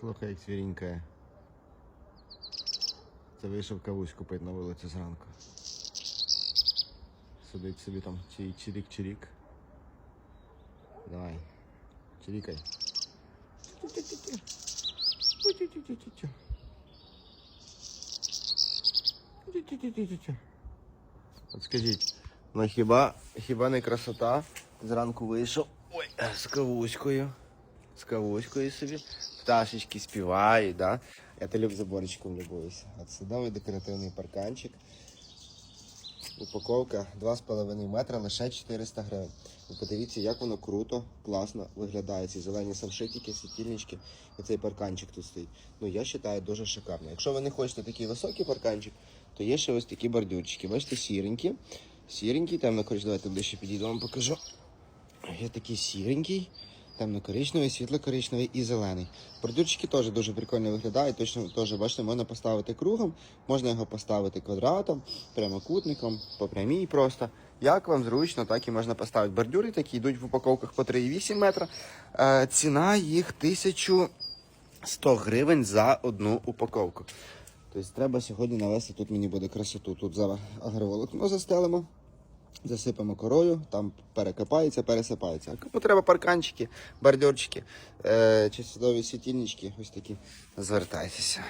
Слухай, як свірінькає. Це вийшов кавусь купити на вулиці зранку. Сидить собі там чирік, чирік, чирік. Давай. Чирікай. От скажіть, ну хіба, хіба не красота? Зранку вийшов. Ой, з кавуською. З кавуською собі. Пташечки співають, да? Я то заборчиком любуюся. От садовий декоративний парканчик. Упаковка 2,5 метра лише 400 гривень. Ви подивіться, як воно круто, класно виглядає. Ці зелені самшитики, світильнички і цей парканчик тут стоїть. Ну я вважаю дуже шикарно. Якщо ви не хочете такий високий парканчик, то є ще ось такі бордюрчики. Бачите, сіренькі. Сіренький, темно коричневий, давайте ближче підійду, вам покажу. Є такий сіренький, темно-коричневий, світло-коричневий і зелений. Бордюрчики теж дуже прикольно виглядають. Точно теж, бачите, можна поставити кругом, можна його поставити квадратом, прямокутником, по прямій просто. Як вам зручно, так і можна поставити. Бордюри такі йдуть в упаковках по 3,8 метра. Е, ціна їх 1100 гривень за одну упаковку. Тобто треба сьогодні навести тут мені буде красоту. Тут зараз агроволокно застелимо. Засипемо корою, там перекопається, пересипається. А Кому треба парканчики, бордюрчики, е, чи садові світильнички, ось такі, звертайтеся.